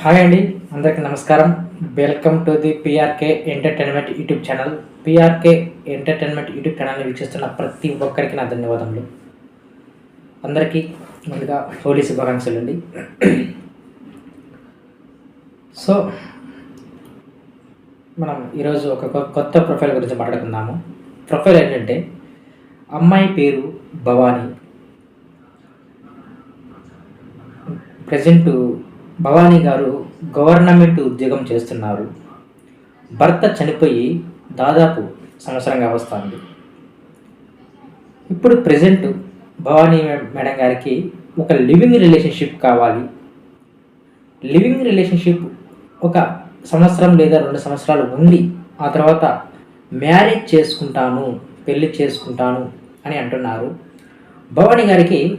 Hi అండి అందరికీ నమస్కారం. Welcome to the PRK entertainment YouTube channel. PRK entertainment YouTube ఛానల్ని వీక్షిస్తున్న ప్రతి ఒక్కరికి నా ధన్యవాదములు. అందరికీ ముందుగా హోలీ శుభాకాంక్షలు అండి. సో మనం ఈరోజు ఒక కొత్త ప్రొఫైల్ గురించి మాట్లాడుకుందాము. ప్రొఫైల్ ఏంటంటే అమ్మాయి పేరు భవానీ. ప్రజెంట్ భవానీ గారు గవర్నమెంట్ ఉద్యోగం చేస్తున్నారు. భర్త చనిపోయి దాదాపు సంవత్సరంగా వస్తుంది. ఇప్పుడు ప్రజెంట్ భవానీ మేడం గారికి ఒక లివింగ్ రిలేషన్షిప్ కావాలి. లివింగ్ రిలేషన్షిప్ ఒక సంవత్సరం లేదా రెండు సంవత్సరాలు ఉండి ఆ తర్వాత మ్యారేజ్ చేసుకుంటాను పెళ్ళి చేసుకుంటాను అని అంటున్నారు. భవానీ గారికి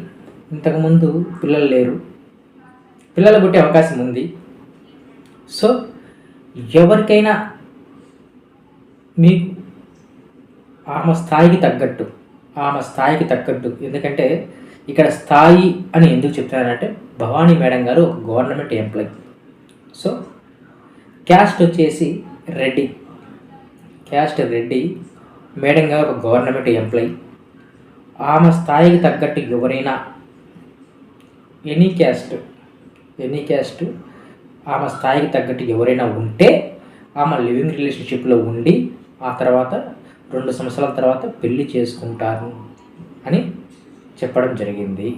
ఇంతకుముందు పిల్లలు లేరు. పిల్లలు పుట్టే అవకాశం ఉంది. సో ఎవరికైనా మీకు ఆమె స్థాయికి తగ్గట్టు ఆమె స్థాయికి తగ్గట్టు ఎందుకంటే ఇక్కడ స్థాయి అని ఎందుకు చెప్తున్నారంటే భవానీ మేడం గారు ఒక గవర్నమెంట్ ఎంప్లాయీ. సో క్యాస్ట్ వచ్చేసి రెడ్డి. క్యాస్ట్ రెడ్డి మేడం గారు ఒక గవర్నమెంట్ ఎంప్లాయీ. ఆమె స్థాయికి తగ్గట్టు ఎవరైనా ఎనీ క్యాస్ట్ ఎనీ క్యాస్ట్ ఆమె స్థాయికి తగ్గట్టు ఎవరైనా ఉంటే ఆమె లివింగ్ రిలేషన్షిప్లో ఉండి ఆ తర్వాత రెండు సంవత్సరాల తర్వాత పెళ్ళి చేసుకుంటారు అని చెప్పడం జరిగింది.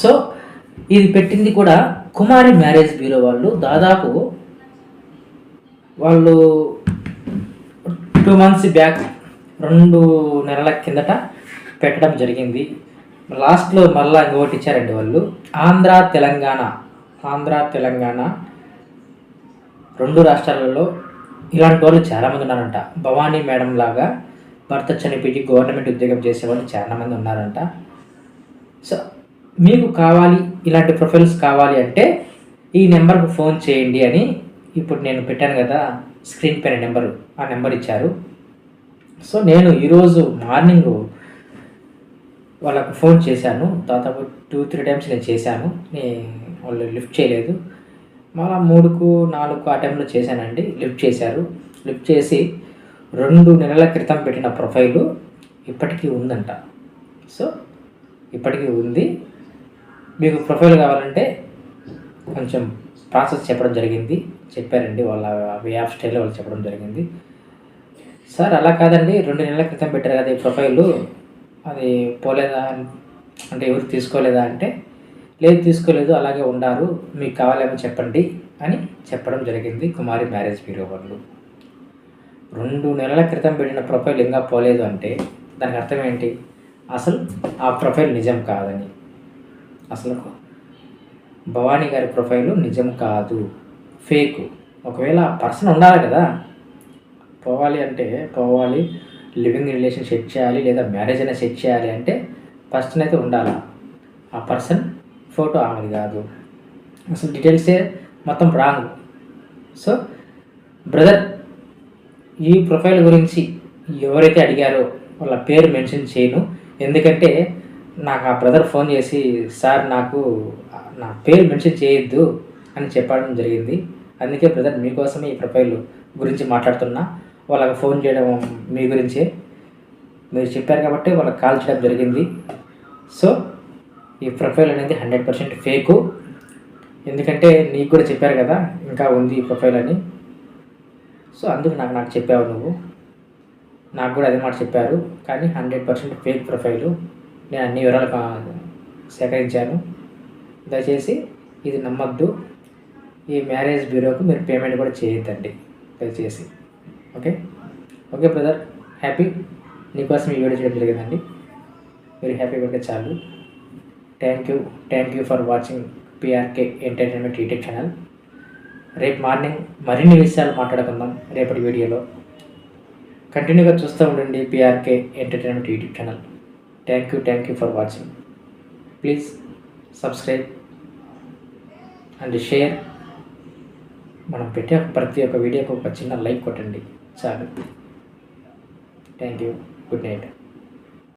సో ఇది పెట్టింది కూడా కుమారి మ్యారేజ్ బ్యూరో వాళ్ళు. దాదాపు వాళ్ళు టూ మంత్స్ బ్యాక్ రెండు నెలల కిందట పెట్టడం జరిగింది. లాస్ట్లో మళ్ళా ఇంకొకటి ఇచ్చారండి వాళ్ళు. ఆంధ్ర తెలంగాణ. ఆంధ్ర తెలంగాణ రెండు రాష్ట్రాలలో ఇలాంటి వాళ్ళు చాలామంది ఉన్నారంట. భవానీ మేడం లాగా భర్త చనిపోయి గవర్నమెంట్ ఉద్యోగం చేసేవాళ్ళు చాలామంది ఉన్నారంట. సో మీకు కావాలి ఇలాంటి ప్రొఫైల్స్ కావాలి అంటే ఈ నెంబర్కు ఫోన్ చేయండి అని ఇప్పుడు నేను పెట్టాను కదా స్క్రీన్ పైన నెంబరు ఆ నెంబర్ ఇచ్చారు. సో నేను ఈరోజు మార్నింగ్ వాళ్ళకు ఫోన్ చేశాను. దాదాపు టూ త్రీ టైమ్స్ నేను చేశాను. నేను వాళ్ళు లిఫ్ట్ చేయలేదు. మళ్ళా మూడుకు నాలుగు ఆ టైంలో చేశానండి. లిఫ్ట్ చేశారు. లిఫ్ట్ చేసి రెండు నెలల క్రితం పెట్టిన ప్రొఫైలు ఇప్పటికీ ఉందంట. సో ఇప్పటికీ ఉంది. మీకు ప్రొఫైల్ కావాలంటే కొంచెం ప్రాసెస్ చెప్పడం జరిగింది. చెప్పారండి వాళ్ళ వే ఆఫ్ స్టైల్లో వాళ్ళు చెప్పడం జరిగింది. సార్ అలా కాదండి. రెండు నెలల క్రితం పెట్టారు కదా ఈ ప్రొఫైలు. అది పోలేదా అంటే ఎవరు తీసుకోలేదా అంటే లేదు తీసుకోలేదు అలాగే ఉండారు మీకు కావాలేమో చెప్పండి అని చెప్పడం జరిగింది కుమారి మ్యారేజ్ బ్యూరో వాళ్ళు. రెండు నెలల క్రితం పెట్టిన ప్రొఫైల్ ఇంకా పోలేదు అంటే దానికి అర్థం ఏంటి? అసలు ఆ ప్రొఫైల్ నిజం కాదని. అసలు భవానీ గారి ప్రొఫైలు నిజం కాదు. ఫేక్. ఒకవేళ ఆ పర్సన్ ఉండాలి కదా? పోవాలి అంటే పోవాలి. లివింగ్ రిలేషన్ సెట్ చేయాలి లేదా మ్యారేజ్ అయినా సెట్ చేయాలి అంటే ఫస్ట్ అయితే ఉండాలి? ఆ పర్సన్ ఫోటో ఆమెది కాదు. అసలు డీటెయిల్సే మొత్తం రాంగ్ సో బ్రదర్ ఈ ప్రొఫైల్ గురించి ఎవరైతే అడిగారో వాళ్ళ పేరు మెన్షన్ చేయను. ఎందుకంటే నాకు ఆ బ్రదర్ ఫోన్ చేసి సార్ నాకు నా పేరు మెన్షన్ చేయొద్దు అని చెప్పడం జరిగింది. అందుకే బ్రదర్ మీకోసమే ఈ ప్రొఫైల్ గురించి మాట్లాడుతున్నా. వాళ్ళకి ఫోన్ చేయడం మీ గురించే. మీరు చెప్పారు కాబట్టి వాళ్ళకి కాల్ చేయడం జరిగింది. సో ఈ ప్రొఫైల్ అనేది హండ్రెడ్ పర్సెంట్ ఫేకు. ఎందుకంటే నీకు కూడా చెప్పారు కదా ఇంకా ఉంది ఈ ప్రొఫైల్ అని. సో అందుకు నాకు నాకు చెప్పావు నువ్వు. నాకు కూడా అదే మాట చెప్పారు. కానీ హండ్రెడ్ పర్సెంట్ ఫేక్ ప్రొఫైలు. నేను అన్ని వివరాలు సేకరించాను. దయచేసి ఇది నమ్మద్దు. ఈ మ్యారేజ్ బ్యూరోకు మీరు పేమెంట్ కూడా చేయొద్దండి. దయచేసి. ఓకే? ఓకే బ్రదర్ హ్యాపీ నీకోసం ఈ వీడియో చేయడం జరిగిందండి. మీరు హ్యాపీగా ఉంటే చాలు thank you thank you for watching PRK entertainment YouTube channel రేపు మార్నింగ్ మరిన్ని విషయాలు మాట్లాడుకుందాం రేపటి వీడియోలో. కంటిన్యూగా చూస్తూ ఉండండి PRK entertainment YouTube channel thank you thank you for watching please subscribe and share మనం పెట్టే ప్రతి ఒక్క వీడియోకి ఒక చిన్న లైక్ కొట్టండి. చాలు థ్యాంక్ యూ గుడ్ నైట్